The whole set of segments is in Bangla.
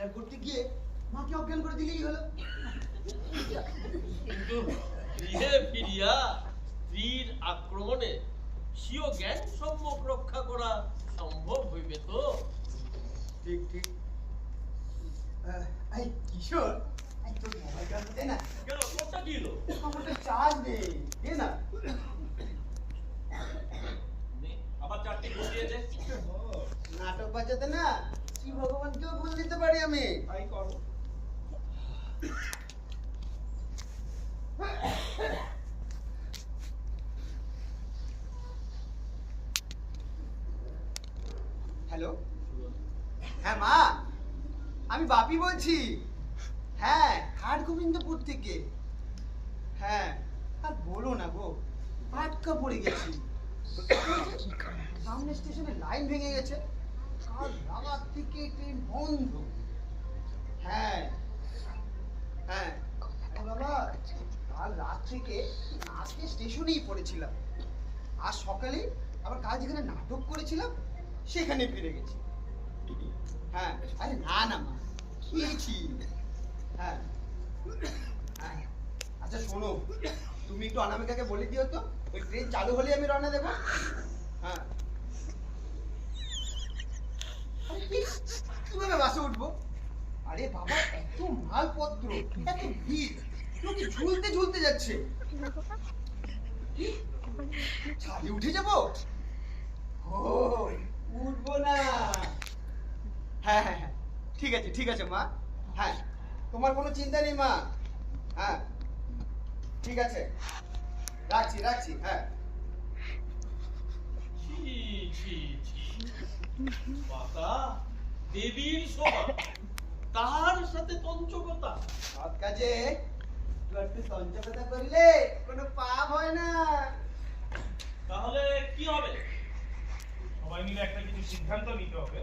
আর করতে গিয়ে মাকে অজ্ঞান করে দিলেই হলো। কিন্তু গৃহে ফিরিয়া স্ত্রীর আক্রমণে স্বীয় জ্ঞান সম্মুখ রক্ষা করা সম্ভব হইবে তো? ঠিক ঠিক। এই কিশোর তোর মোবাইলটা দে না। কেন তোরটা কি হলো? আমাকে চার্জ নেই দে না। আবার চারটে ঘুরিয়ে দে। নাটক বাজাতে না। কি ভগবানকেও ভুল দিতে পারি আমি? তাই করো। হ্যালো? হ্যাঁ মা। আমি বাপি বলছি। হ্যাঁ হাট গোবিন্দপুর থেকে। হ্যাঁ আর বলো না গো আটকা পড়ে গেছি। সামনে স্টেশনে লাইন ভেঙে গেছে। কাল রাত থেকে ট্রেন বন্ধ। হ্যাঁ। হ্যাঁ। বাবা, কাল রাত থেকে আজকে স্টেশনেই পড়েছিলাম। আর সকালে আবার কাল যেখানে নাটক করেছিলাম, সেখানে ফিরে গেছি। হ্যাঁ। আরে না না, মা, খেয়েছি। হ্যাঁ। হ্যাঁ। আচ্ছা শোনো, তুমি একটু অনামিকাকে বলে দিও তো। ওই ট্রেন চালু হলে আমি রওনা দেবো। হ্যাঁ আরে কি? কীভাবে বাসে উঠবো। আরে বাবা, এত মালপত্র, এত ভিড়। লোকে ঝুলতে ঝুলতে যাচ্ছে। ছাদে উঠে যাব? উঠবো না। হ্যাঁ হ্যাঁ হ্যাঁ। ঠিক আছে ঠিক আছে, মা। হ্যাঁ। তোমার কোনো চিন্তা নেই, মা। হ্যাঁ। ঠিক আছে। রাখছি রাখছি হ্যাঁ। মাতা দেবীর শোভা তার সাথে তঞ্চকতা। সৎ কাজে একটু একটু তঞ্চকতা করলে কোনো পাপ হয় না। তাহলে কি হবে? সবাই মিলে একটা কিছু সিদ্ধান্ত নিতে হবে।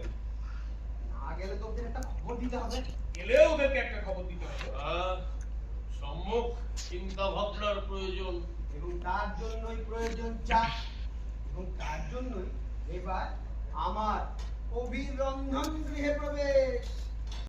না গেলে তো ওদের একটা খবর দিতে হবে। গেলেও ওদেরকে একটা খবর দিতে হবে। সম্মুখ চিন্তা ভাবনার প্রয়োজন। এবং তার জন্যই প্রয়োজন চাপ এবং তার জন্যই এবার আমার অভিরন্ধন গৃহে প্রবেশ।